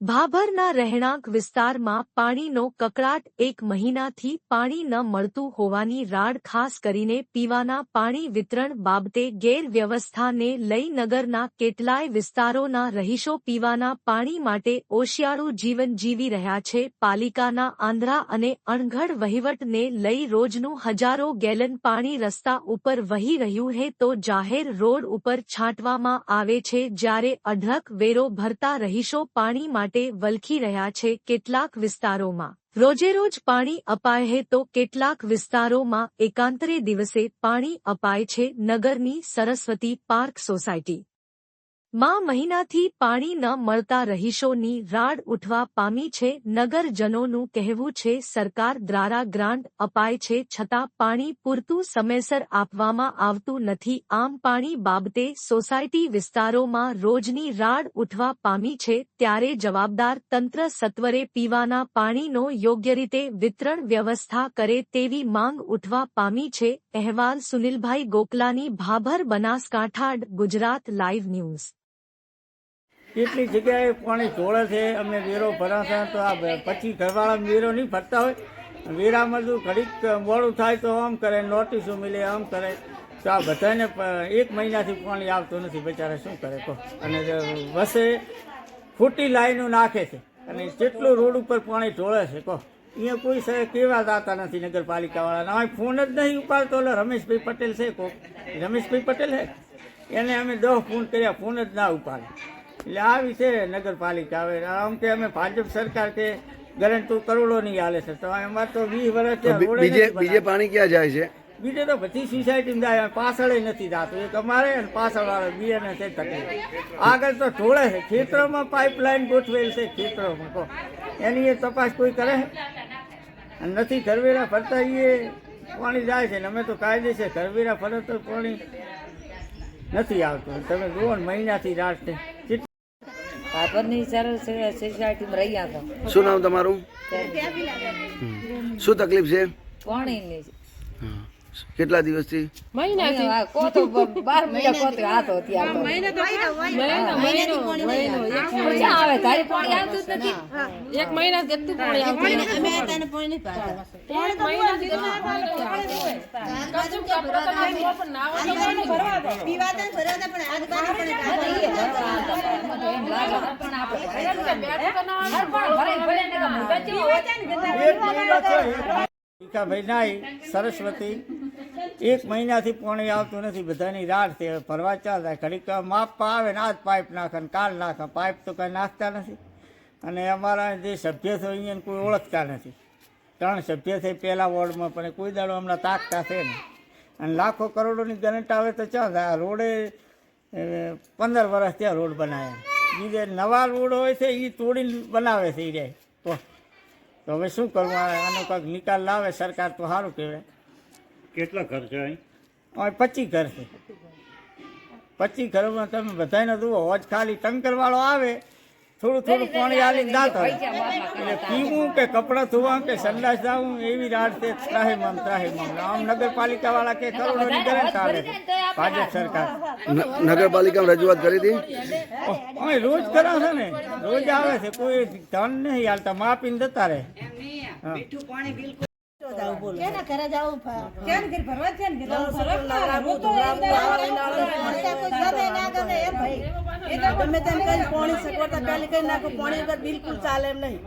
ભાભરના રહેણાંક વિસ્તારમાં પાણીનો કકળાટ એક મહિનાથી પાણી ન મળતું હોવાની રાડ ખાસ કરીને પીવાના પાણી વિતરણ બાબતે ગેરવ્યવસ્થાને લઈ નગરના કેટલાય વિસ્તારોના રહીશો પીવાના પાણી માટે ઓશિયાળું જીવન જીવી રહ્યા છે. પાલિકાના આંધ્રા અને અણઘડ વહીવટને લઈ રોજનું હજારો ગેલન પાણી રસ્તા ઉપર વહી રહ્યું હે તો જાહેર રોડ ઉપર છાંટવામાં આવે છે. જ્યારે અઢળક વેરો ભરતા રહીશો પાણી માટે વલખી રહ્યા છે કેટલાક વિસ્તારોમાં. રોજેરોજ પાણી અપાય હે તો કેટલાક વિસ્તારોમાં એકાંતરે દિવસે પાણી અપાય છે નગરની સરસ્વતી પાર્ક સોસાયટી. માં મહિનાથી પાણી ન મળતા રહીશોની રાડ ઉઠવા પામી છે નગરજનોનું કહેવું છે, સરકાર દ્વારા ગ્રાન્ટ અપાય છે, છતાં પાણી પૂરતું સમયસર આપવામાં આવતું નથી. આમ પાણી બાબતે સોસાયટી વિસ્તારોમાં રોજની રાડ ઉઠવા પામી છે, ત્યારે જવાબદાર તંત્ર સત્વરે પીવાના પાણીનો યોગ્ય રીતે વિતરણ વ્યવસ્થા કરે તેવી માંગ ઉઠવા પામી છે. અહેવાલ સુનિલભાઈ ગોકલાની ભાભર બનાસકાંઠાડ, ગુજરાત લાઈવ ન્યૂઝ કેટલી જગ્યાએ પાણી ઢોળે છે અમે વેરો ભરાશે તો આ પછી ઘરવાળા વેરો નહીં ભરતા હોય. વેરામાં જો ઘડીક મોડું થાય તો આમ કરે, નોટિસો મિલે આમ કરે. તો આ બધાને એક મહિનાથી પાણી આવતું નથી, બિચારા શું કરે કહો. અને વસે ખોટી લાઈનો નાખે છે, અને જેટલું રોડ ઉપર પાણી ઢોળે છે, કહો. અહીંયા કોઈ સે કેવા દાતા નથી નગરપાલિકાવાળાના. અમે ફોન જ નહીં ઉપાડતો એટલે રમેશભાઈ પટેલ છે, કોક. રમેશભાઈ પટેલ છે? એને અમે દસ ફોન કર્યા, ફોન જ ના ઉપાડે. એટલે આવી છે નગરપાલિકા આવે આમ કે અમે ભાજપ સરકાર કે ગરંટુ કરોડોની હાલે છે. તો અમારે તો વીસ વર્ષ બીજે બીજે પાણી ક્યાં જાય છે? બીજે તો બધી સોસાયટીમાં જાય પાછળ નથી જતું. એક અમારે અને પાછળ વાળા બે ને તે તકલીફ આગળ તો ઢોળે છે. ખેતરોમાં પાઇપલાઇન ગોઠવેલ છે ખેતરોમાં. તો એની એ તપાસ કોઈ કરે? નથી ઘરવેરા ફરતા એ પાણી જાય છે ને અમે તો કાયદેસર ઘરવેરા ફરે તો પાણી નથી આવતું. તમે જુઓ ને મહિનાથી રાત છે કેટલી પાપરની સરસ સોસાયટીમાં રહ્યા હતા. શું નામ તમારું. શું તકલીફ છે? પાણીની. કેટલા દિવસથી? મહિના કોતો બ- બાર મહિના કોતો હાથ હતી આ તો. ક્યાં આવે તારી પાણી આવતું નથી એક મહિના જેટલું પાણી આવતું પાણી તો પાણી પણ પણ સરસ્વતી એક મહિનાથી પાણી આવતું નથી, બધાની રાડ છે ભરવા ચાલતા. ઘડીક માપવા આવે ને આજ પાઇપ નાખે ને કાલ નાખે. પાઇપ તો કાંઈ નાખતા નથી. અને અમારા જે સભ્ય છે અહીંયા કોઈ ઓળખતા નથી. ત્રણ સભ્ય છે પહેલા વોર્ડમાં, પણ કોઈ દાડો હમણાં તાકતા છે ને અને લાખો કરોડોની ગરંટ આવે તો ચાલ, આ રોડે પંદર વર્ષ ત્યાં રોડ બનાવ્યા બીજે નવા રોડ હોય છે એ તોડીને બનાવે છે એ તો તો હવે શું કરવું? આનો કંઈક નિકાલ લાવે સરકાર તો સારું કહેવાય. કેટલા ઘર છે અહીં હવે પચીસ ઘર છે. પચીસ ઘરોમાં તમે બધાને જુઓ હોજ ખાલી ટંકરવાળો આવે થોડું થોડું પાણી આલીને જાતો રહે. એટલે પીવું કે કપડાં ધોવા કે સંડાસ જવું એવી રાડ છે ત્રાહીમામ ત્રાહીમામ આમ નગરપાલિકાવાળા કે કરોડોની ગરંટ આવે છે. ભાજપ સરકાર. નગરપાલિકા નગરપાલિકામાં રજૂઆત કરી હતી? અમે રોજ કરો છે ને. રોજ આવે છે. કોઈ ધન નહીં હાલતા. માપીને જતા રહે. હા કેના ઘરે જાવું કેમ ઘેર ભરવા છે ને ઘેર ભરવા હું તો ગમે ના ગમે એમ ભાઈ ગમે તેમ કઈ પાણી સગવડતા પહેલી કઈ નાખો પાણી વગર બિલકુલ ચાલે એમ નહીં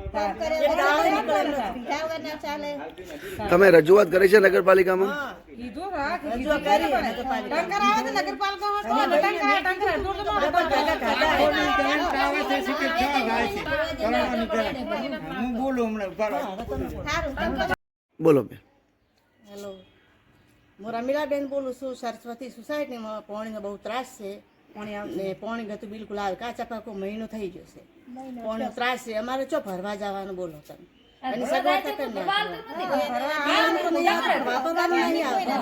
તમે રજૂઆત કરી છે નગરપાલિકામાં કીધું હા, રજૂઆત કરી આવે તો નગરપાલિકામાં તો તો બોલું હમણાં બોલો બેન. હેલો. હું રમીલાબેન બોલું છું. સરસ્વતી સોસાયટીમાં પાણીનો બહુ ત્રાસ છે. ને પાણી ગતું બિલકુલ આવે. કાચા પાકો મહિનો થઈ ગયો છે. પાણીનો ત્રાસ છે. અમારે ચો ભરવા જવાનું બોલો તમે. એની સગવડતા કરી નાખો. પીવાનું નહીં આવતું,